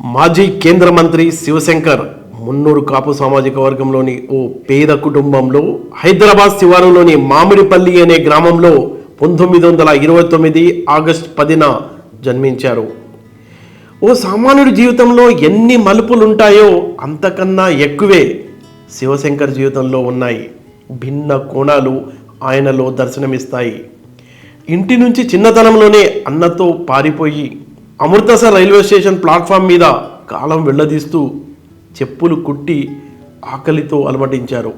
మాజీ కేంద్ర మంత్రి శివశంకర్ మున్నూరు కాపు సామాజిక వర్గంలోని ఓ పేద కుటుంబంలో హైదరాబాద్ శివారులోని మామిడిపల్లి అనే గ్రామంలో పంతొమ్మిది వందల ఇరవై తొమ్మిది ఆగస్ట్ పదిన జన్మించారు. ఓ సామాన్యుడి జీవితంలో ఎన్ని మలుపులుంటాయో అంతకన్నా ఎక్కువే శివశంకర్ జీవితంలో ఉన్నాయి. భిన్న కోణాలు ఆయనలో దర్శనమిస్తాయి. ఇంటి నుంచి చిన్నతనంలోనే అన్నతో పారిపోయి అమృతసర్ రైల్వే స్టేషన్ ప్లాట్ఫామ్ మీద కాలం వెళ్ళదీస్తూ చెప్పులు కుట్టి ఆకలితో అలమటించారు.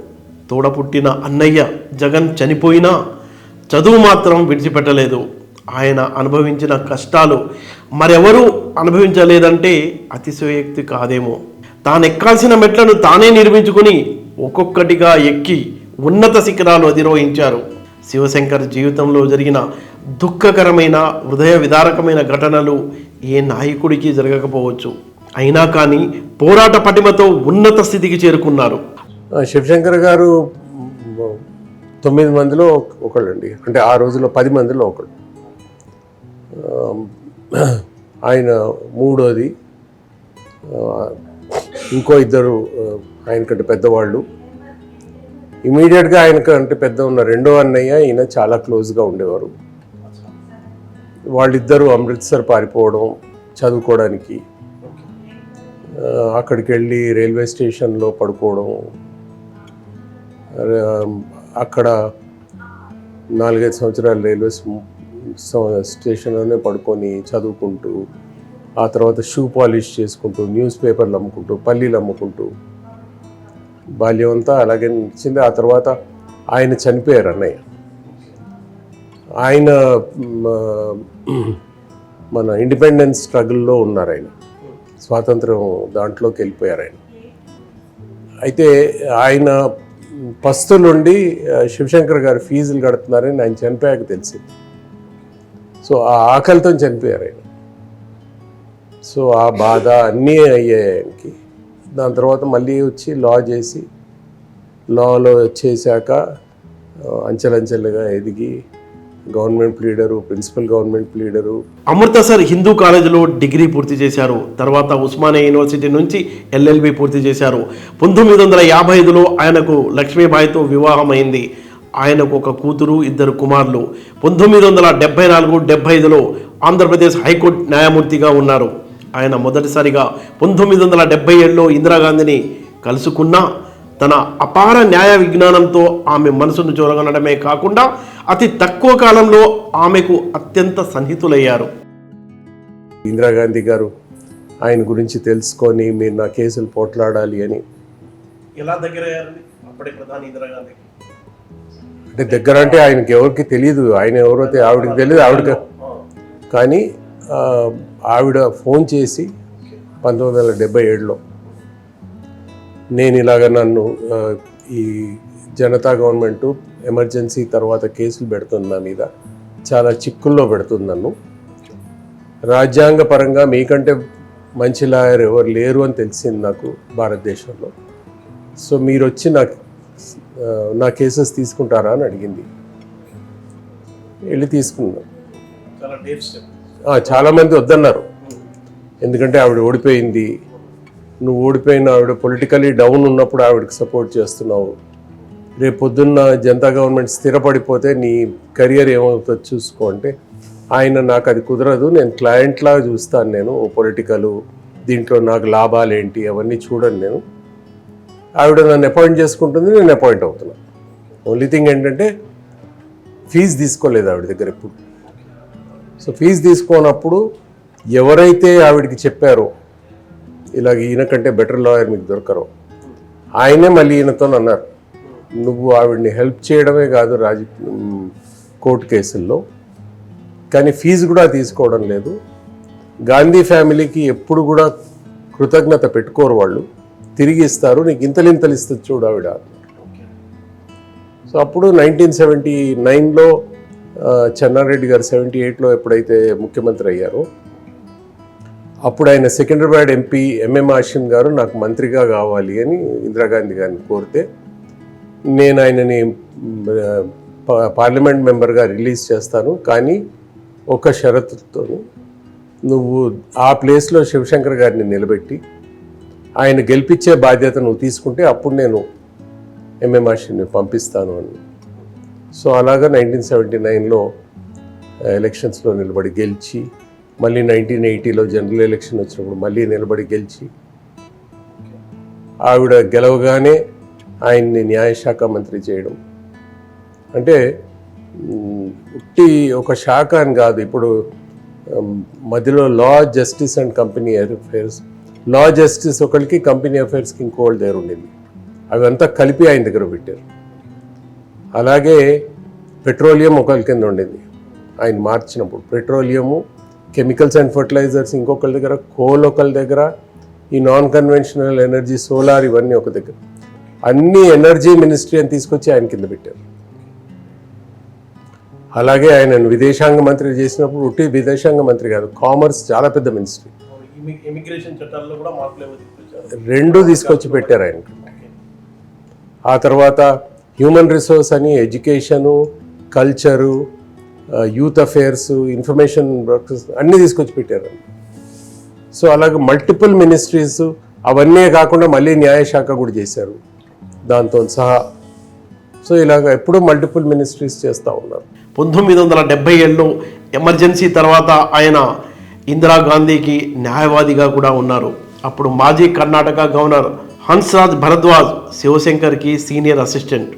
తోడ పుట్టిన అన్నయ్య జగన్ చనిపోయినా చదువు మాత్రం విడిచిపెట్టలేదు. ఆయన అనుభవించిన కష్టాలు మరెవరూ అనుభవించలేదంటే అతిశయోక్తి కాదేమో. తాను ఎక్కాల్సిన మెట్లను తానే నిర్మించుకుని ఒక్కొక్కటిగా ఎక్కి ఉన్నత శిఖరాలు అధిరోహించారు. శివశంకర్ జీవితంలో జరిగిన దుఃఖకరమైన హృదయ విదారకమైన ఘటనలు ఏ నాయకుడికి జరగకపోవచ్చు. అయినా కానీ పోరాట పటిమతో ఉన్నత స్థితికి చేరుకున్నారు. శివశంకర్ గారు తొమ్మిది మందిలో ఒకళ్ళండి. అంటే ఆ రోజుల్లో పది మందిలో ఒకళ్ళు. ఆయన మూడోది. ఇంకో ఇద్దరు ఆయన కంటే పెద్దవాళ్ళు. ఇమీడియట్గా ఆయనకంటే పెద్ద ఉన్న రెండో అన్నయ్య ఈయన చాలా క్లోజ్గా ఉండేవారు. వాళ్ళిద్దరూ అమృత్సర్ పారిపోవడం చదువుకోవడానికి అక్కడికి వెళ్ళి రైల్వే స్టేషన్లో పడుకోవడం అక్కడ నాలుగైదు సంవత్సరాలు రైల్వే స్టేషన్లోనే పడుకొని చదువుకుంటూ ఆ తర్వాత షూ పాలిష్ చేసుకుంటూ న్యూస్ పేపర్లు అమ్ముకుంటూ పల్లీలు అమ్ముకుంటూ బాల్యం అంతా అలాగే నడిచింది ఆ తర్వాత ఆయన చనిపోయారు అన్నయ్య. ఆయన మన ఇండిపెండెన్స్ స్ట్రగుల్లో ఉన్నారు ఆయన. స్వాతంత్రం దాంట్లోకి వెళ్ళిపోయారు ఆయన. అయితే ఆయన పస్తులుండి శివశంకర్ గారు ఫీజులు కడుతున్నారని ఆయన చనిపోయాక తెలిసింది. సో ఆ ఆకలితో చనిపోయారు ఆయన. సో ఆ బాధ అన్నీ అయ్యాయి ఆయనకి. దాని తర్వాత మళ్ళీ వచ్చి లా చేసి లాలో చేశాక అంచెలంచెలుగా ఎదిగి government leader principal government leader. Amritsar Hindu కాలేజీలో డిగ్రీ పూర్తి చేశారు. తర్వాత ఉస్మానియా యూనివర్సిటీ నుంచి ఎల్ఎల్బి పూర్తి చేశారు. పంతొమ్మిది వందల యాభై ఐదులో ఆయనకు లక్ష్మీబాయితో వివాహం అయింది ఆయనకు ఒక కూతురు ఇద్దరు కుమారులు. పంతొమ్మిది వందల డెబ్బై నాలుగు డెబ్బై ఐదులో ఆంధ్రప్రదేశ్ హైకోర్టు న్యాయమూర్తిగా ఉన్నారు. ఆయన మొదటిసారిగా పంతొమ్మిది వందల డెబ్బై ఏడులో ఇందిరాగాంధీని కలుసుకున్నా తన అపార న్యాయ విజ్ఞానంతో ఆమె మనసును చూరగొనడమే కాకుండా అతి తక్కువ కాలంలో ఆమెకు అత్యంత సన్నిహితులయ్యారు. ఇందిరాగాంధీ గారు ఆయన గురించి తెలుసుకొని మీరు నా కేసులు పోట్లాడాలి అని. ఎలా దగ్గర అప్పటి ప్రధాని ఇందిరాగాంధీ? అంటే దగ్గర అంటే ఆయనకి ఎవరికి తెలియదు ఆయన ఎవరైతే ఆవిడకి తెలియదు ఆవిడకి కానీ ఆవిడ ఫోన్ చేసి పంతొమ్మిది వందల డెబ్బై ఏడులో నేను ఇలాగ నన్ను ఈ జనతా గవర్నమెంట్ ఎమర్జెన్సీ తర్వాత కేసులు పెడుతుంది నా మీద చాలా చిక్కుల్లో పెడుతుంది నన్ను. రాజ్యాంగ పరంగా మీకంటే మంచి లాయర్ ఎవరు లేరు అని తెలిసింది నాకు భారతదేశంలో. సో మీరు వచ్చి నాకు నా కేసెస్ తీసుకుంటారా అని అడిగింది. వెళ్ళి తీసుకున్నాను. చాలా డేర్ స్టెప్. చాలామంది వద్దన్నారు. ఎందుకంటే ఆవిడ ఓడిపోయింది. నువ్వు ఓడిపోయిన ఆవిడ పొలిటికలీ డౌన్ ఉన్నప్పుడు ఆవిడకి సపోర్ట్ చేస్తున్నావు. రేపు పొద్దున్న జనతా గవర్నమెంట్ స్థిరపడిపోతే నీ కెరియర్ ఏమవుతుందో చూసుకో అంటే ఆయన నాకు అది కుదరదు నేను క్లయింట్లా చూస్తాను నేను పొలిటికల్ దీంట్లో నాకు లాభాలు ఏంటి అవన్నీ చూడను నేను. ఆవిడ నన్ను అపాయింట్ చేసుకుంటుంది నేను అపాయింట్ అవుతున్నాను ఓన్లీ థింగ్ ఏంటంటే ఫీజు తీసుకోలేదు ఆవిడ దగ్గర ఎప్పుడు. సో ఫీజు తీసుకోనప్పుడు ఎవరైతే ఆవిడకి చెప్పారో ఇలాగ ఈయన కంటే బెటర్ లాయర్ మీకు దొరకరు ఆయనే మళ్ళీ ఈయనతో అన్నారు నువ్వు ఆవిడని హెల్ప్ చేయడమే కాదు రాజ కోర్టు కేసుల్లో కానీ ఫీజు కూడా తీసుకోవడం లేదు. గాంధీ ఫ్యామిలీకి ఎప్పుడు కూడా కృతజ్ఞత పెట్టుకోరు వాళ్ళు. తిరిగి ఇస్తారు నీకు ఇంతలింతలు ఇస్తుంది చూడు ఆవిడ. సో అప్పుడు నైన్టీన్ సెవెంటీ నైన్లో చెన్నారెడ్డి గారు సెవెంటీ ఎయిట్లో ఎప్పుడైతే ముఖ్యమంత్రి అయ్యారో అప్పుడు ఆయన సికింద్రాబాద్ ఎంపీ ఎంఎం ఆషిన్ గారు నాకు మంత్రిగా కావాలి అని ఇందిరాగాంధీ గారిని కోరితే నేను ఆయనని పార్లమెంట్ మెంబర్గా రిలీజ్ చేస్తాను. కానీ ఒక షరతుతో నువ్వు ఆ ప్లేస్లో శివశంకర్ గారిని నిలబెట్టి ఆయన గెలిపించే బాధ్యత నువ్వు తీసుకుంటే అప్పుడు నేను ఎంఎం ఎంఎంఆర్షిని పంపిస్తాను అని సో అలాగా నైన్టీన్ సెవెంటీ నైన్లో ఎలక్షన్స్లో నిలబడి గెలిచి మళ్ళీ నైన్టీన్ ఎయిటీలో జనరల్ ఎలక్షన్ వచ్చినప్పుడు మళ్ళీ నిలబడి గెలిచి ఆవిడ గెలవగానే ఆయన్ని న్యాయశాఖ మంత్రి చేయడం. అంటే ఉట్టి ఒక శాఖ అని కాదు ఇప్పుడు మధ్యలో law justice and company affairs law justice ఒకరికి కంపెనీ అఫైర్స్కి ఇంకోళ్ళ దగ్గర ఉండింది. అవంతా కలిపి ఆయన దగ్గర పెట్టారు. అలాగే పెట్రోలియం ఒకరి కింద ఉండింది. ఆయన మార్చినప్పుడు పెట్రోలియము కెమికల్స్ అండ్ ఫర్టిలైజర్స్ ఇంకొకరి దగ్గర కోల్ ఒకరి దగ్గర ఈ నాన్ కన్వెన్షనల్ ఎనర్జీ సోలార్ ఇవన్నీ ఒక దగ్గర. అన్ని ఎనర్జీ మినిస్ట్రీ అని తీసుకొచ్చి ఆయన కింద పెట్టారు. అలాగే ఆయన విదేశాంగ మంత్రి చేసినప్పుడు ఉట్టి విదేశాంగ మంత్రి కాదు కామర్స్ చాలా పెద్ద మినిస్ట్రీ. రెండు తీసుకొచ్చి పెట్టారు ఆయన ఆ తర్వాత హ్యూమన్ రిసోర్స్ అని education culture youth affairs information అన్నీ తీసుకొచ్చి పెట్టారు. సో అలాగే మల్టిపుల్ మినిస్ట్రీస్ అవన్నీ కాకుండా మళ్ళీ న్యాయశాఖ కూడా చేశారు. దాంతో సహా. సో ఇలాగ ఎప్పుడూ మల్టిపుల్ మినిస్ట్రీస్ చేస్తూ ఉన్నారు. పంతొమ్మిది వందల డెబ్బై ఏడులో ఎమర్జెన్సీ తర్వాత ఆయన ఇందిరాగాంధీకి న్యాయవాదిగా కూడా ఉన్నారు. అప్పుడు మాజీ కర్ణాటక గవర్నర్ హన్స్రాజ్ భరద్వాజ్ శివశంకర్కి సీనియర్ అసిస్టెంట్.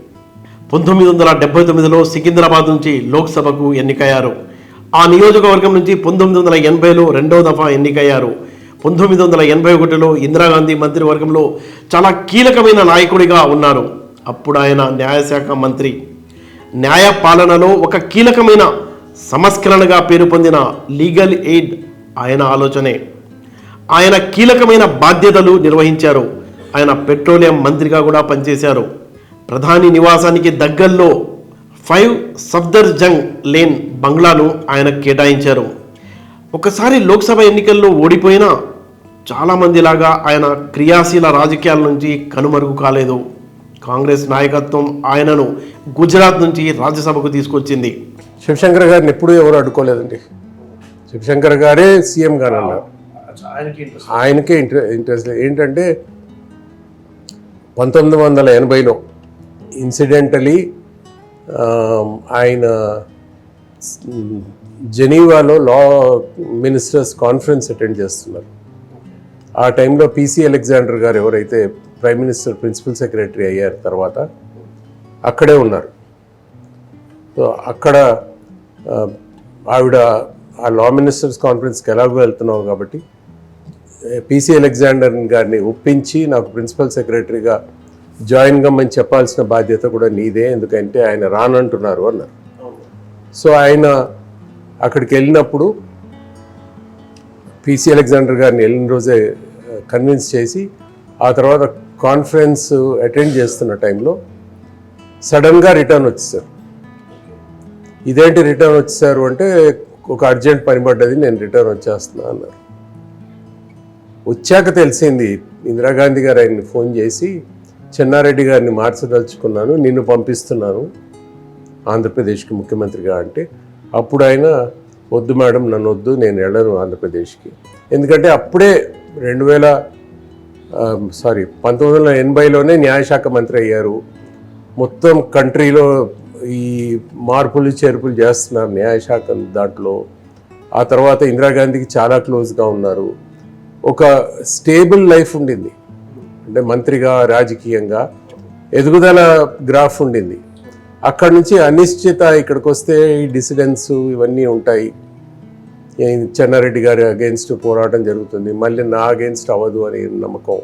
పంతొమ్మిది వందల డెబ్బై తొమ్మిదిలో సికింద్రాబాద్ నుంచి లోక్సభకు ఎన్నికయ్యారు. ఆ నియోజకవర్గం నుంచి పంతొమ్మిది వందల ఎనభైలో రెండో దఫా ఎన్నికయ్యారు. పంతొమ్మిది వందల ఎనభై ఒకటిలో ఇందిరాగాంధీ మంత్రివర్గంలో చాలా కీలకమైన నాయకుడిగా ఉన్నారు. అప్పుడు ఆయన న్యాయశాఖ మంత్రి. న్యాయ పాలనలో ఒక కీలకమైన సంస్కరణగా పేరు పొందిన లీగల్ ఎయిడ్ ఆయన ఆలోచనే. ఆయన కీలకమైన బాధ్యతలు నిర్వహించారు. ఆయన పెట్రోలియం మంత్రిగా కూడా పనిచేశారు. ప్రధాని నివాసానికి దగ్గరలో ఫైవ్ సఫ్దర్ జంగ్ లేన్ బంగ్లాను ఆయన కేటాయించారు. ఒకసారి లోక్సభ ఎన్నికల్లో ఓడిపోయినా చాలామందిలాగా ఆయన క్రియాశీల రాజకీయాల నుంచి కనుమరుగు కాలేదు. కాంగ్రెస్ నాయకత్వం ఆయనను గుజరాత్ నుంచి రాజ్యసభకు తీసుకొచ్చింది. శివశంకర్ గారిని ఎప్పుడూ ఎవరు అడ్డుకోలేదండి. శివశంకర్ గారే సీఎం గారు అన్నారు. ఆయనకే ఇంట్రె ఇంట్రెస్ట్. ఏంటంటే పంతొమ్మిది వందల ఎనభైలో ఇన్సిడెంటలీ ఆయన జెనీవాలో లా మినిస్టర్స్ కాన్ఫరెన్స్ అటెండ్ చేస్తున్నారు. ఆ టైంలో పీసీ అలెగ్జాండర్ గారు ఎవరైతే ప్రైమ్ మినిస్టర్ ప్రిన్సిపల్ సెక్రటరీ అయ్యారు తర్వాత అక్కడే ఉన్నారు. సో అక్కడ ఆవిడ ఆ లా మినిస్టర్స్ కాన్ఫరెన్స్కి ఎలాగో వెళ్తున్నావు కాబట్టి పీసీ అలెగ్జాండర్ గారిని ఒప్పించి నాకు ప్రిన్సిపల్ సెక్రటరీగా జాయిన్ కమ్మని చెప్పాల్సిన బాధ్యత కూడా నీదే ఎందుకంటే ఆయన రానంటున్నారు అన్నారు. సో ఆయన అక్కడికి వెళ్ళినప్పుడు పిసి అలెగ్జాండర్ గారిని వెళ్ళిన రోజే కన్విన్స్ చేసి ఆ తర్వాత కాన్ఫరెన్స్ అటెండ్ చేస్తున్న టైంలో సడన్గా రిటర్న్ వచ్చేసారు. ఇదేంటి రిటర్న్ వచ్చేసారు అంటే ఒక అర్జెంట్ పని పడ్డది నేను రిటర్న్ వచ్చేస్తున్నా అన్నారు. వచ్చాక తెలిసింది ఇందిరాగాంధీ గారు ఆయన్ని ఫోన్ చేసి చెన్నారెడ్డి గారిని మార్చదలుచుకున్నాను నిన్ను పంపిస్తున్నాను ఆంధ్రప్రదేశ్కి ముఖ్యమంత్రిగా అంటే అప్పుడు ఆయన వద్దు మేడం నన్ను వద్దు నేను వెళ్ళను ఆంధ్రప్రదేశ్కి. ఎందుకంటే అప్పుడే రెండు వేల సారీ పంతొమ్మిది వందల ఎనభైలోనే న్యాయశాఖ మంత్రి అయ్యారు. మొత్తం కంట్రీలో ఈ మార్పులు చేర్పులు చేస్తున్నారు న్యాయశాఖ దాంట్లో. ఆ తర్వాత ఇందిరాగాంధీకి చాలా క్లోజ్గా ఉన్నారు. ఒక స్టేబుల్ లైఫ్ ఉండింది. అంటే మంత్రిగా రాజకీయంగా ఎదుగుదల గ్రాఫ్ ఉండింది. అక్కడ నుంచి అనిశ్చిత ఇక్కడికి వస్తే డిసిడెన్స్ ఇవన్నీ ఉంటాయి. చెన్నారెడ్డి గారి అగేన్స్ట్ పోరాటం జరుగుతుంది. మళ్ళీ నా అగేన్స్ట్ అవ్వదు అని నమ్మకం.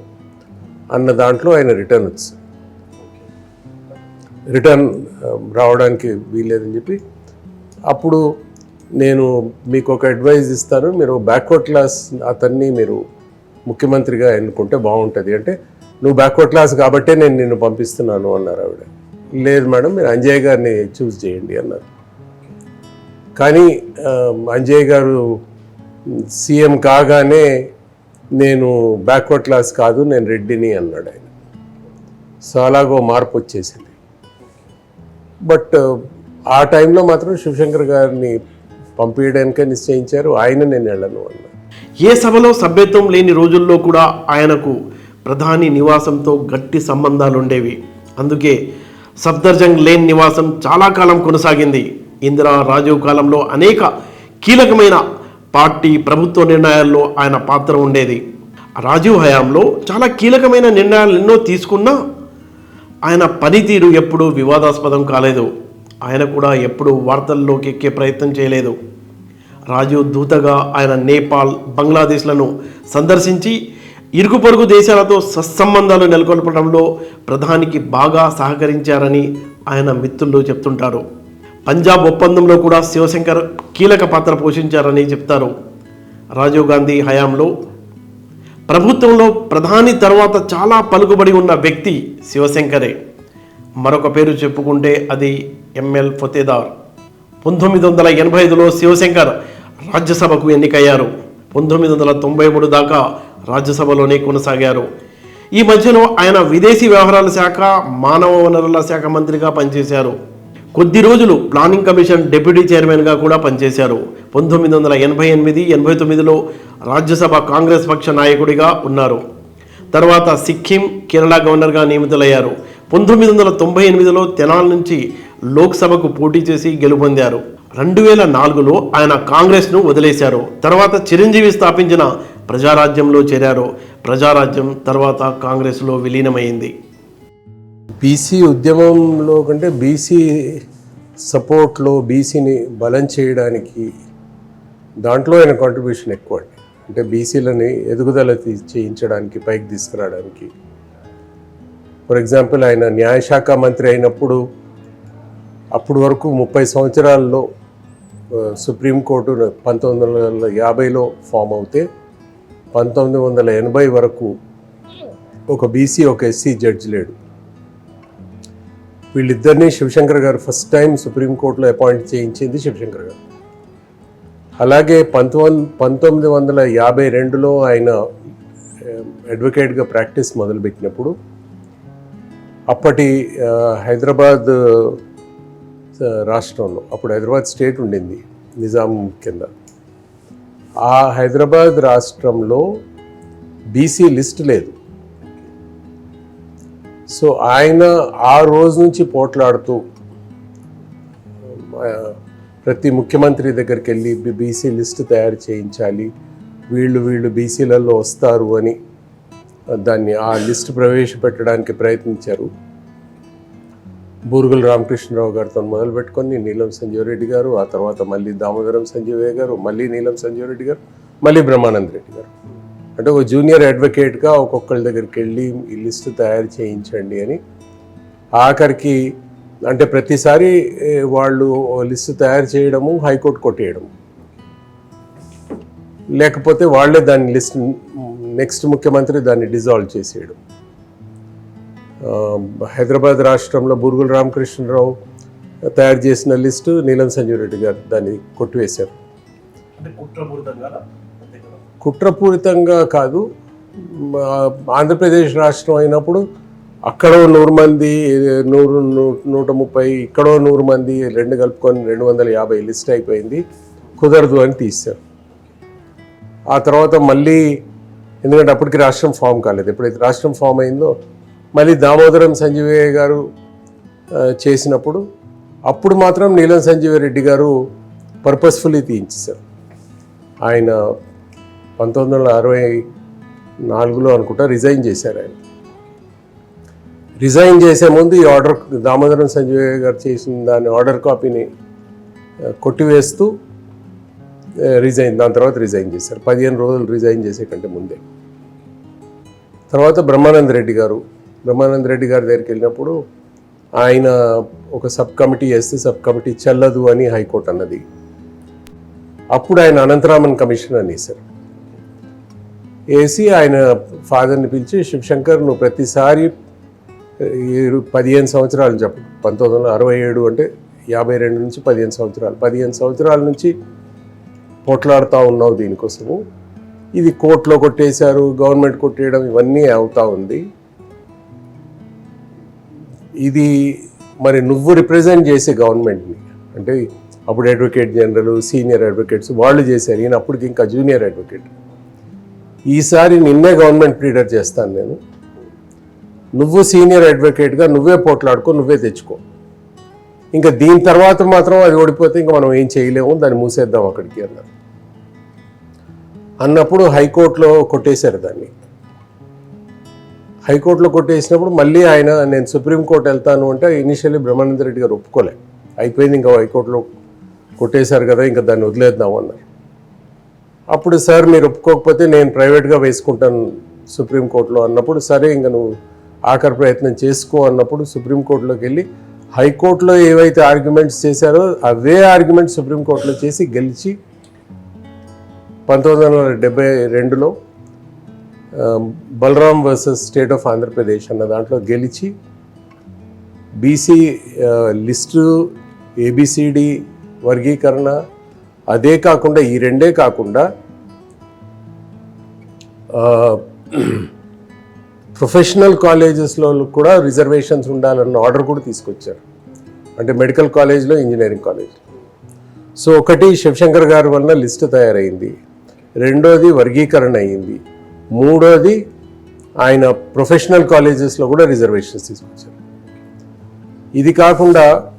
అన్న దాంట్లో ఆయన రిటర్న్ వచ్చింది రిటర్న్ రావడానికి వీల్లేదని చెప్పి అప్పుడు నేను మీకు ఒక అడ్వైజ్ ఇస్తాను. మీరు బ్యాక్వర్డ్ క్లాస్ అతన్ని మీరు ముఖ్యమంత్రిగా ఎన్నుకుంటే బాగుంటుంది. అంటే నువ్వు బ్యాక్వర్డ్ క్లాస్ కాబట్టే నేను నిన్ను పంపిస్తున్నాను అన్నారు ఆవిడ. లేదు మేడం మీరు అంజయ్ గారిని చూస్ చేయండి అన్నారు. కానీ అంజయ్ గారు సీఎం కాగానే నేను బ్యాక్వర్డ్ క్లాస్ కాదు నేను రెడ్డిని అన్నాడు ఆయన. సో అలాగో మార్పు వచ్చేసింది. బట్ ఆ టైంలో మాత్రం శివశంకర్ గారిని పంపించడానికే నిశ్చయించారు ఆయన నేను వెళ్ళను అన్నారు. ఏ సభలో సభ్యత్వం లేని రోజుల్లో కూడా ఆయనకు ప్రధాని నివాసంతో గట్టి సంబంధాలు ఉండేవి అందుకే సఫ్దర్జంగ్ లేన్ నివాసం చాలా కాలం కొనసాగింది. ఇందిరా రాజీవ్ కాలంలో అనేక కీలకమైన పార్టీ ప్రభుత్వ నిర్ణయాల్లో ఆయన పాత్ర ఉండేది. రాజీవ్ హయాంలో చాలా కీలకమైన నిర్ణయాలు ఎన్నో తీసుకున్నా ఆయన పనితీరు ఎప్పుడూ వివాదాస్పదం కాలేదు. ఆయన కూడా ఎప్పుడూ వార్తల్లోకి ఎక్కే ప్రయత్నం చేయలేదు. రాజీవ్ దూతగా ఆయన నేపాల్ బంగ్లాదేశ్లను సందర్శించి ఇరుగు పొరుగు దేశాలతో సత్సంబంధాలు నెలకొల్పడంలో ప్రధానికి బాగా సహకరించారని ఆయన మిత్రులు చెప్తుంటారు. పంజాబ్ ఒప్పందంలో కూడా శివశంకర్ కీలక పాత్ర పోషించారని చెప్తారు. రాజీవ్ గాంధీ హయాంలో ప్రభుత్వంలో ప్రధాని తర్వాత చాలా పలుకుబడి ఉన్న వ్యక్తి శివశంకరే. మరొక పేరు చెప్పుకుంటే అది ఎంఎల్ ఫతేదార్. పంతొమ్మిది వందల ఎనభై ఐదులో శివశంకర్ రాజ్యసభకు ఎన్నికయ్యారు. పంతొమ్మిది వందల తొంభై మూడు దాకా రాజ్యసభలోనే కొనసాగారు. ఈ మధ్యలో ఆయన విదేశీ వ్యవహారాల శాఖ మానవ వనరుల శాఖ మంత్రిగా పనిచేశారు. కొద్ది రోజులు ప్లానింగ్ కమిషన్ డిప్యూటీ చైర్మన్గా కూడా పనిచేశారు. పంతొమ్మిది వందల ఎనభై ఎనిమిది ఎనభై తొమ్మిదిలో రాజ్యసభ కాంగ్రెస్ పక్ష నాయకుడిగా ఉన్నారు. తర్వాత సిక్కిం కేరళ గవర్నర్గా నియమితులయ్యారు. పంతొమ్మిది వందల తొంభై ఎనిమిదిలో తెనాల్ నుంచి లోక్సభకు పోటీ చేసి గెలుపొందారు. రెండు వేల నాలుగులో ఆయన కాంగ్రెస్ను వదిలేశారు. తర్వాత చిరంజీవి స్థాపించిన ప్రజారాజ్యంలో చేరారు ప్రజారాజ్యం తర్వాత కాంగ్రెస్లో విలీనమైంది. బీసీ ఉద్యమంలో కంటే బీసీ సపోర్ట్లో బీసీని బలం చేయడానికి దాంట్లో ఆయన కాంట్రిబ్యూషన్ ఎక్కువ అండి. అంటే బీసీలని ఎదుగుదల తీ- చేయించడానికి పైకి తీసుకురావడానికి. ఫర్ ఎగ్జాంపుల్ ఆయన న్యాయశాఖ మంత్రి అయినప్పుడు అప్పుడు వరకు ముప్పై సంవత్సరాల్లో సుప్రీంకోర్టు పంతొమ్మిది వందల యాభైలో ఫామ్ అవుతే పంతొమ్మిది వందల ఎనభై వరకు ఒక బీసీ ఒక ఎస్సీ జడ్జి లేడు. వీళ్ళిద్దరినీ శివశంకర్ గారు ఫస్ట్ టైం సుప్రీంకోర్టులో అపాయింట్ చేయించింది శివశంకర్ గారు. అలాగే పంతొమ్మిది పంతొమ్మిది వందల యాభై రెండులో ఆయన అడ్వకేట్గా ప్రాక్టీస్ మొదలుపెట్టినప్పుడు అప్పటి హైదరాబాద్ రాష్ట్రంలో అప్పుడు హైదరాబాద్ స్టేట్ ఉండింది నిజాం కింద. ఆ హైదరాబాద్ రాష్ట్రంలో బీసీ లిస్ట్ లేదు. సో ఆయన ఆ రోజు నుంచి పోట్లాడుతూ ప్రతి ముఖ్యమంత్రి దగ్గరికి వెళ్ళి బీసీ లిస్ట్ తయారు చేయించాలి వీళ్ళు వీళ్ళు బీసీలలో వస్తారు అని దాన్ని ఆ లిస్ట్ ప్రవేశపెట్టడానికి ప్రయత్నించారు. బూరుగుల రామకృష్ణరావు గారితో మొదలు పెట్టుకొని నీలం సంజీవరెడ్డి గారు ఆ తర్వాత మళ్ళీ దామోదరం సంజీవయ్య గారు మళ్ళీ నీలం సంజీవరెడ్డి గారు మళ్ళీ బ్రహ్మానంద రెడ్డి గారు. అంటే ఒక జూనియర్ అడ్వకేట్గా ఒక్కొక్కళ్ళ దగ్గరికి వెళ్ళి ఈ లిస్టు తయారు చేయించండి అని ఆఖరికి అంటే ప్రతిసారి వాళ్ళు లిస్టు తయారు చేయడము హైకోర్టు కొట్టేయడం లేకపోతే వాళ్ళే దాని లిస్ట్ నెక్స్ట్ ముఖ్యమంత్రి దాన్ని డిజాల్వ్ చేసేయడం. హైదరాబాద్ రాష్ట్రంలో బురుగుల రామకృష్ణరావు తయారు చేసిన లిస్టు నీలం సంజీవ్ రెడ్డి గారు దాన్ని కొట్టివేశారు. కుట్రపూరితంగా కాదు. ఆంధ్రప్రదేశ్ రాష్ట్రం అయినప్పుడు అక్కడో నూరు మంది నూరు నూట ముప్పై ఇక్కడో నూరు మంది రెండు కలుపుకొని రెండు వందల యాభై లిస్ట్ అయిపోయింది కుదరదు అని తీశారు. ఆ తర్వాత మళ్ళీ ఎందుకంటే అప్పటికి రాష్ట్రం ఫామ్ కాలేదు. ఎప్పుడైతే రాష్ట్రం ఫామ్ అయిందో మళ్ళీ దామోదరం సంజీవయ్య గారు చేసినప్పుడు అప్పుడు మాత్రం నీలం సంజీవ రెడ్డి గారు పర్పస్ఫుల్లీ తీయించేశారు. ఆయన పంతొమ్మిది వందల అరవై నాలుగులో అనుకుంటా రిజైన్ చేశారు ఆయన. రిజైన్ చేసే ముందు ఈ ఆర్డర్ దామోదరం సంజీవయ్య గారు చేసిన దాని ఆర్డర్ కాపీని కొట్టివేస్తూ రిజైన్ దాని తర్వాత రిజైన్ చేశారు. పదిహేను రోజులు రిజైన్ చేసే కంటే ముందే. తర్వాత బ్రహ్మానంద రెడ్డి గారు బ్రహ్మానంద రెడ్డి గారి దగ్గరికి వెళ్ళినప్పుడు ఆయన ఒక సబ్ కమిటీ వేస్తే సబ్ కమిటీ చెల్లదు అని హైకోర్టు అన్నది. అప్పుడు ఆయన అనంతరామన్ కమిషన్ అని వేశారు. వేసి ఆయన ఫాదర్ని పిలిచి శివశంకర్ నువ్వు ప్రతిసారి పదిహేను సంవత్సరాలు చెప్పు. పంతొమ్మిది వందల అరవై ఏడు అంటే యాభై రెండు నుంచి పదిహేను సంవత్సరాలు. పదిహేను సంవత్సరాల నుంచి పోట్లాడుతూ ఉన్నావు దీనికోసము. ఇది కోర్టులో కొట్టేశారు గవర్నమెంట్ కొట్టేయడం ఇవన్నీ అవుతూ ఉంది. ఇది మరి నువ్వు రిప్రజెంట్ చేసే గవర్నమెంట్ని అంటే అప్పుడు అడ్వకేట్ జనరల్ సీనియర్ అడ్వకేట్స్ వాళ్ళు చేశారు. ఈయన అప్పటికి ఇంకా జూనియర్ అడ్వకేట్ ఈసారి నిన్నే గవర్నమెంట్ లీడర్ చేస్తాను నేను. నువ్వు సీనియర్ అడ్వకేట్గా నువ్వే పోట్లాడుకో నువ్వే తెచ్చుకో. ఇంకా దీని తర్వాత మాత్రం అది ఓడిపోతే ఇంకా మనం ఏం చేయలేము దాన్ని మూసేద్దాం అక్కడికి అన్నారు. అన్నప్పుడు హైకోర్టులో కొట్టేశారు దాన్ని. హైకోర్టులో కొట్టేసినప్పుడు మళ్ళీ ఆయన నేను సుప్రీంకోర్టు వెళ్తాను అంటే ఇనిషియల్లీ బ్రహ్మానంద రెడ్డి గారు ఒప్పుకోలే. అయిపోయింది ఇంకా హైకోర్టులో కొట్టేశారు కదా ఇంకా దాన్ని వదిలేద్దాం అన్నారు. అప్పుడు సార్ మీరు ఒప్పుకోకపోతే నేను ప్రైవేట్గా వేసుకుంటాను సుప్రీంకోర్టులో అన్నప్పుడు సరే ఇంకా నువ్వు ఆఖరి ప్రయత్నం చేసుకో అన్నప్పుడు సుప్రీంకోర్టులోకి వెళ్ళి హైకోర్టులో ఏవైతే ఆర్గ్యుమెంట్స్ చేశారో అవే ఆర్గ్యుమెంట్స్ సుప్రీంకోర్టులో చేసి గెలిచి పంతొమ్మిది వందల డెబ్బై రెండులో Balaram versus state of Andhra Pradesh అన్న దాంట్లో గెలిచి బీసీ uh, లిస్టు ఏబిసిడి వర్గీకరణ అదే కాకుండా ఈ రెండే కాకుండా uh, ప్రొఫెషనల్ కాలేజెస్లో కూడా రిజర్వేషన్స్ ఉండాలన్న ఆర్డర్ కూడా తీసుకొచ్చారు. అంటే మెడికల్ కాలేజ్లో ఇంజనీరింగ్ కాలేజ్ సో ఒకటి శివశంకర్ గారి వలన లిస్టు తయారైంది. రెండోది వర్గీకరణ అయింది. మూడోది ఆయన ప్రొఫెషనల్ కాలేజెస్లో కూడా రిజర్వేషన్స్ తీసుకొచ్చారు. ఇది కాకుండా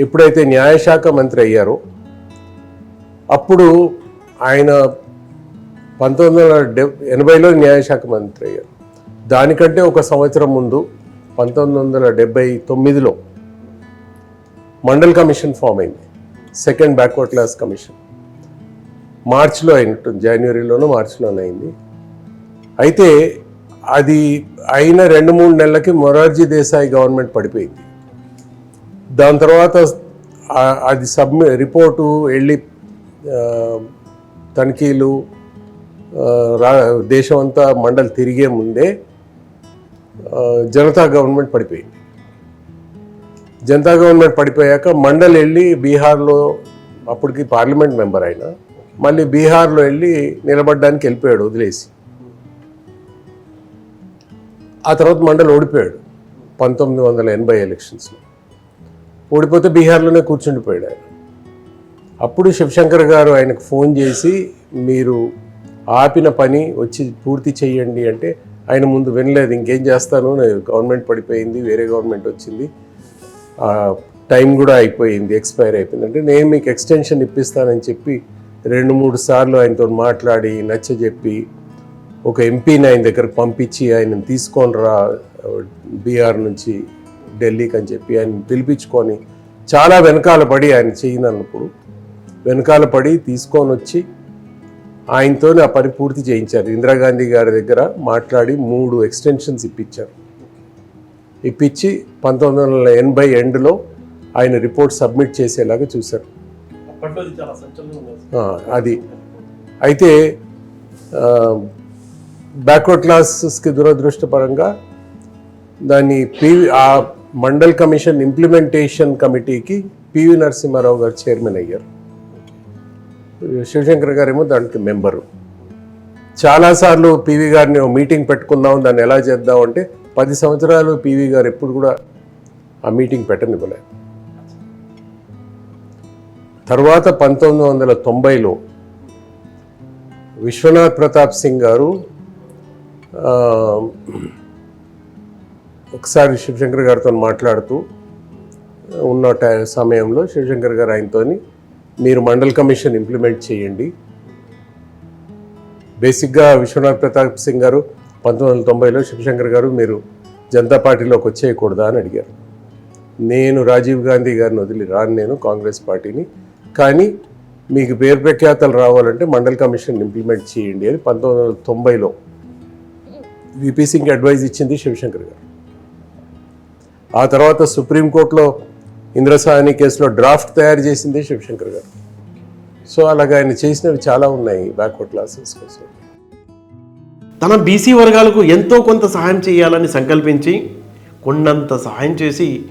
ఎప్పుడైతే న్యాయశాఖ మంత్రి అయ్యారో అప్పుడు ఆయన పంతొమ్మిది వందల డెబ్ ఎనభైలో న్యాయశాఖ మంత్రి అయ్యారు. దానికంటే ఒక సంవత్సరం ముందు పంతొమ్మిది వందల డెబ్బై తొమ్మిదిలో మండల్ కమిషన్ ఫామ్ అయింది. Second backward class commission. మార్చిలో అయినట్టు జనవరిలోనూ మార్చిలోనే అయింది. అయితే అది అయిన రెండు మూడు నెలలకి మొరార్జీ దేశాయ్ గవర్నమెంట్ పడిపోయింది. దాని తర్వాత అది సబ్మి రిపోర్టు వెళ్ళి తనిఖీలు రా దేశం అంతా మండలి తిరిగే ముందే జనతా గవర్నమెంట్ పడిపోయింది. జనతా గవర్నమెంట్ పడిపోయాక మండల్ వెళ్ళి బీహార్లో అప్పటికి పార్లమెంట్ మెంబర్ అయినా మళ్ళీ బీహార్లో వెళ్ళి నిలబడడానికి వెళ్ళిపోయాడు వదిలేసి. ఆ తర్వాత మండల్ ఓడిపోయాడు. పంతొమ్మిది వందల ఎనభై ఎలక్షన్స్లో ఓడిపోతే బీహార్లోనే కూర్చుండిపోయాడు ఆయన. అప్పుడు శివశంకర్ గారు ఆయనకు ఫోన్ చేసి మీరు ఆపిన పని వచ్చి పూర్తి చేయండి అంటే ఆయన ముందు వినలేదు ఇంకేం చేస్తాను? గవర్నమెంట్ పడిపోయింది వేరే గవర్నమెంట్ వచ్చింది. ఆ, టైం కూడా అయిపోయింది ఎక్స్పైర్ అయిపోయింది. అంటే నేను మీకు ఎక్స్టెన్షన్ ఇప్పిస్తానని చెప్పి రెండు మూడు సార్లు ఆయనతో మాట్లాడి నచ్చజెప్పి ఒక ఎంపీని ఆయన దగ్గరకు పంపించి ఆయన తీసుకొని రా బీహార్ నుంచి ఢిల్లీకి అని చెప్పి ఆయన పిలిపించుకొని చాలా వెనకాల పడి ఆయన చేయనన్నప్పుడు వెనకాల పడి తీసుకొని వచ్చి ఆయనతో ఆ పని పూర్తి చేయించారు. ఇందిరాగాంధీ గారి దగ్గర మాట్లాడి మూడు ఎక్స్టెన్షన్స్ ఇప్పించారు. ఇప్పించి పంతొమ్మిది వందల ఎనభై ఎండ్లో ఆయన రిపోర్ట్ సబ్మిట్ చేసేలాగా చూశారు. అది. అయితే బ్యాక్వర్డ్ క్లాసెస్కి దురదృష్టపరంగా దాన్ని పివి ఆ మండల్ కమిషన్ ఇంప్లిమెంటేషన్ కమిటీకి పివి నరసింహారావు గారు చైర్మన్ అయ్యారు. శివశంకర్ గారేమో దానికి మెంబరు చాలాసార్లు పివి గారిని ఓ మీటింగ్ పెట్టుకుందాం దాన్ని ఎలా చేద్దాం అంటే పది సంవత్సరాలు పివి గారు ఎప్పుడు కూడా ఆ మీటింగ్ పెట్టనివ్వలేదు. తర్వాత పంతొమ్మిది వందల తొంభైలో విశ్వనాథ్ ప్రతాప్ సింగ్ గారు ఒకసారి శివశంకర్ గారితో మాట్లాడుతూ ఉన్న టై సమయంలో శివశంకర్ గారు ఆయనతోని మీరు మండల్ కమిషన్ ఇంప్లిమెంట్ చేయండి. బేసిక్గా విశ్వనాథ్ ప్రతాప్ సింగ్ గారు పంతొమ్మిది వందల తొంభైలో శివశంకర్ గారు మీరు జనతా పార్టీలోకి వచ్చేయకూడదా? అని అడిగారు. నేను రాజీవ్ గాంధీ గారిని వదిలి రాను నేను కాంగ్రెస్ పార్టీని. కానీ మీకు పేరు ప్రఖ్యాతలు రావాలంటే మండల్ కమిషన్ ఇంప్లిమెంట్ చేయండి అని పంతొమ్మిది వందల తొంభైలో విపి అడ్వైజ్ ఇచ్చింది శివశంకర్ గారు. ఆ తర్వాత సుప్రీంకోర్టులో ఇంద్రసాని కేసులో డ్రాఫ్ట్ తయారు చేసింది శివశంకర్ గారు. సో అలాగ ఆయన చేసినవి చాలా ఉన్నాయి బ్యాక్వర్డ్ క్లాసెస్ కోసం. తన బీసీ వర్గాలకు ఎంతో కొంత సహాయం చేయాలని సంకల్పించి కొండంత సహాయం చేసి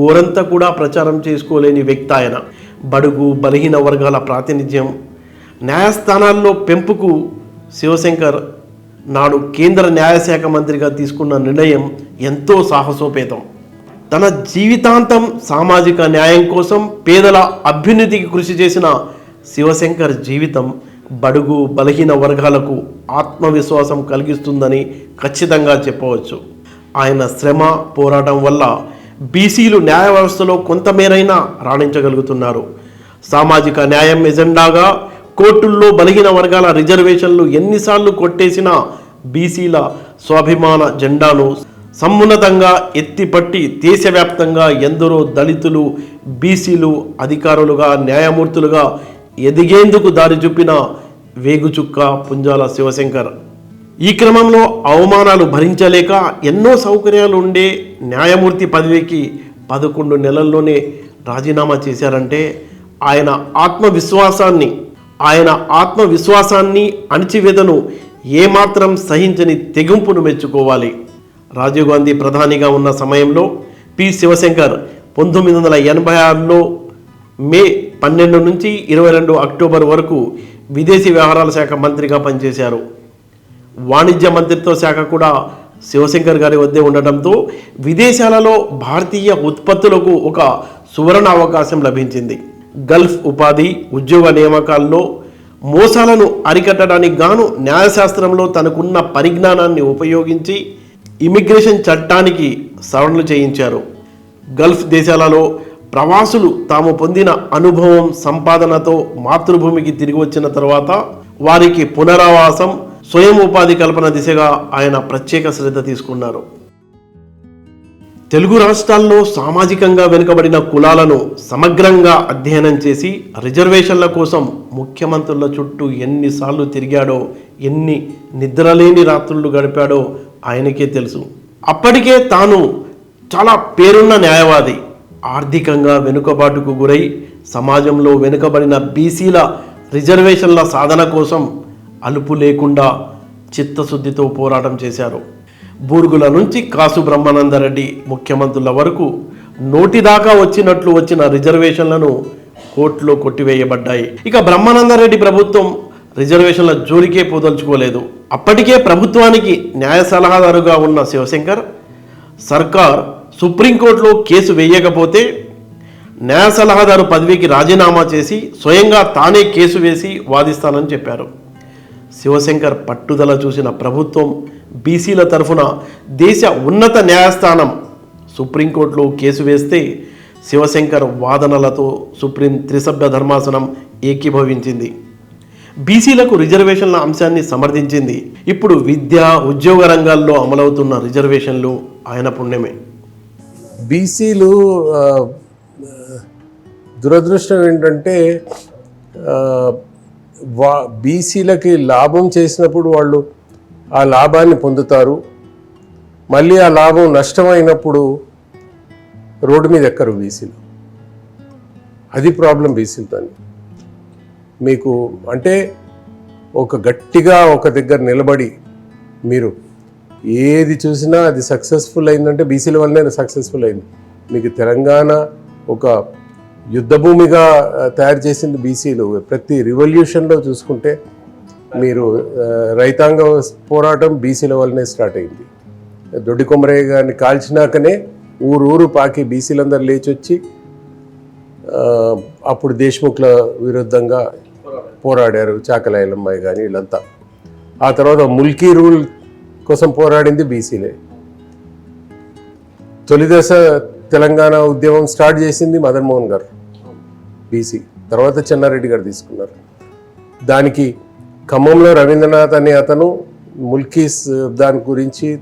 గోరంతా కూడా ప్రచారం చేసుకోలేని వ్యక్తి ఆయన. బడుగు బలహీన వర్గాల ప్రాతినిధ్యం న్యాయస్థానాల్లో పెంపుకు శివశంకర్ నాడు కేంద్ర న్యాయశాఖ మంత్రిగా తీసుకున్న నిర్ణయం ఎంతో సాహసోపేతం. తన జీవితాంతం సామాజిక న్యాయం కోసం పేదల అభ్యున్నతికి కృషి చేసిన శివశంకర్ జీవితం బడుగు బలహీన వర్గాలకు ఆత్మవిశ్వాసం కలిగిస్తుందని ఖచ్చితంగా చెప్పవచ్చు. ఆయన శ్రమ పోరాటం వల్ల బీసీలు న్యాయ వ్యవస్థలో కొంతమేరైనా రాణించగలుగుతున్నారు. సామాజిక న్యాయం ఎజెండాగా కోర్టుల్లో బలహీన వర్గాల రిజర్వేషన్లు ఎన్నిసార్లు కొట్టేసినా బీసీల స్వాభిమాన జెండాను సమున్నతంగా ఎత్తిపట్టి దేశవ్యాప్తంగా ఎందరో దళితులు బీసీలు అధికారులుగా న్యాయమూర్తులుగా ఎదిగేందుకు దారి చూపిన వేగుచుక్క పుంజాల శివశంకర్. ఈ క్రమంలో అవమానాలు భరించలేక ఎన్నో సౌకర్యాలు ఉండే న్యాయమూర్తి పదవికి పదకొండు నెలల్లోనే రాజీనామా చేశారంటే ఆయన ఆత్మవిశ్వాసాన్ని ఆయన ఆత్మవిశ్వాసాన్ని అణచివేదను ఏమాత్రం సహించని తెగింపును మెచ్చుకోవాలి. రాజీవ్ గాంధీ ప్రధానిగా ఉన్న సమయంలో పి. శివశంకర్ పంతొమ్మిది వందల ఎనభై ఆరులో మే పన్నెండు నుంచి ఇరవై రెండు అక్టోబర్ వరకు విదేశీ వ్యవహారాల శాఖ మంత్రిగా పనిచేశారు. వాణిజ్య మంత్రిత్వ శాఖ కూడా శివశంకర్ గారి వద్దే ఉండటంతో విదేశాలలో భారతీయ ఉత్పత్తులకు ఒక సువర్ణ అవకాశం లభించింది. గల్ఫ్ ఉపాధి ఉద్యోగ నియామకాల్లో మోసాలను అరికట్టడానికి గాను న్యాయశాస్త్రంలో తనకున్న పరిజ్ఞానాన్ని ఉపయోగించి ఇమిగ్రేషన్ చట్టానికి సవరణలు చేయించారు. గల్ఫ్ దేశాలలో ప్రవాసులు తాము పొందిన అనుభవం సంపాదనతో మాతృభూమికి తిరిగి వచ్చిన తర్వాత వారికి పునరావాసం స్వయం ఉపాధి కల్పన దిశగా ఆయన ప్రత్యేక శ్రద్ధ తీసుకున్నారు. తెలుగు రాష్ట్రాల్లో సామాజికంగా వెనుకబడిన కులాలను సమగ్రంగా అధ్యయనం చేసి రిజర్వేషన్ల కోసం ముఖ్యమంత్రుల చుట్టూ ఎన్నిసార్లు తిరిగాడో ఎన్ని నిద్రలేని రాత్రులు గడిపాడో ఆయనకే తెలుసు. అప్పటికే తాను చాలా పేరున్న న్యాయవాది ఆర్థికంగా వెనుకబాటుకు గురై సమాజంలో వెనుకబడిన బీసీల రిజర్వేషన్ల సాధన కోసం అలుపు లేకుండా చిత్తశుద్ధితో పోరాటం చేశారు. బూర్గుల నుంచి కాసు బ్రహ్మానందరెడ్డి ముఖ్యమంత్రుల వరకు నోటిదాకా వచ్చినట్లు వచ్చిన రిజర్వేషన్లను కోర్టులో కొట్టివేయబడ్డాయి. ఇక బ్రహ్మానందరెడ్డి ప్రభుత్వం రిజర్వేషన్ల జోలికే పోదలుచుకోలేదు. అప్పటికే ప్రభుత్వానికి న్యాయ సలహాదారుగా ఉన్న శివశంకర్ సర్కార్ సుప్రీంకోర్టులో కేసు వేయకపోతే న్యాయ సలహాదారు పదవికి రాజీనామా చేసి స్వయంగా తానే కేసు వేసి వాదిస్తానని చెప్పారు. శివశంకర్ పట్టుదల చూసిన ప్రభుత్వం బీసీల తరఫున దేశ ఉన్నత న్యాయస్థానం సుప్రీంకోర్టులో కేసు వేస్తే శివశంకర్ వాదనలతో సుప్రీం త్రిసభ్య ధర్మాసనం ఏకీభవించింది. బీసీలకు రిజర్వేషన్ల అంశాన్ని సమర్థించింది. ఇప్పుడు విద్య ఉద్యోగ రంగాల్లో అమలవుతున్న రిజర్వేషన్లు ఆయన పుణ్యమే. బీసీలు దురదృష్టం ఏంటంటే వా బీసీలకి లాభం చేసినప్పుడు వాళ్ళు ఆ లాభాన్ని పొందుతారు. మళ్ళీ ఆ లాభం నష్టమైనప్పుడు రోడ్డు మీద ఎక్కరు బీసీలు. అది ప్రాబ్లం బీసీలతో మీకు అంటే ఒక గట్టిగా ఒక దగ్గర నిలబడి మీరు ఏది చూసినా అది సక్సెస్ఫుల్ అయిందంటే బీసీల వల్లనే సక్సెస్ఫుల్ అయింది. మీకు తెలంగాణ ఒక యుద్ధభూమిగా తయారు చేసింది బీసీలు. ప్రతి రివల్యూషన్లో చూసుకుంటే మీరు రైతాంగ పోరాటం బీసీల వల్లనే స్టార్ట్ అయింది. దొడ్డి కొమరయ్య గారిని కాల్చినాకనే ఊరు ఊరు పాకి బీసీలందరూ లేచి వచ్చి అప్పుడు దేశ్ముఖ్ల విరుద్ధంగా పోరాడారు చాకలాయలమ్మాయి కానీ వీళ్ళంతా. ఆ తర్వాత ముల్కీ రూల్ కోసం పోరాడింది బీసీలే తొలి దశ తెలంగాణ ఉద్యమం స్టార్ట్ చేసింది మదన్మోహన్ గారు బీసీ తర్వాత చెన్నారెడ్డి గారు తీసుకున్నారు. దానికి ఖమ్మంలో రవీంద్రనాథ్ అనే అతను ముల్కీస్ దాని గురించి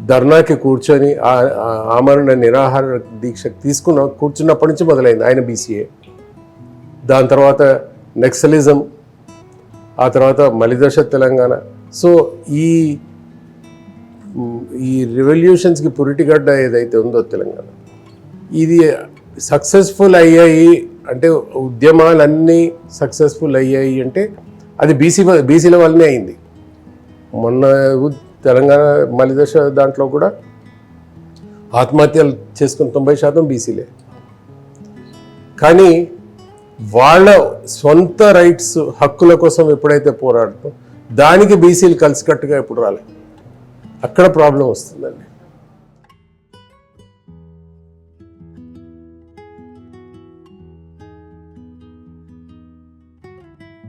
ధర్నాకి కూర్చొని ఆమరణ నిరాహార దీక్ష తీసుకున్న కూర్చున్నప్పటి నుంచి మొదలైంది ఆయన బీసీఏ దాని తర్వాత నెక్సలిజం ఆ తర్వాత మలిదశ తెలంగాణ. సో ఈ ఈ రెవల్యూషన్స్కి పురిటిగడ్డ ఏదైతే ఉందో తెలంగాణ ఇది సక్సెస్ఫుల్ అయ్యాయి అంటే ఉద్యమాలన్నీ సక్సెస్ఫుల్ అయ్యాయి అంటే అది బీసీ బీసీల వల్లనే అయింది. మొన్న తెలంగాణ మలిదశ దాంట్లో కూడా ఆత్మహత్యలు చేసుకున్న తొంభై శాతం బీసీలే కానీ వాళ్ళ సొంత రైట్స్ హక్కుల కోసం ఎప్పుడైతే పోరాడుతాం దానికి బీసీలు కలిసికట్టుగా ఎప్పుడు రాలేదు అక్కడ ప్రాబ్లం వస్తుందండి.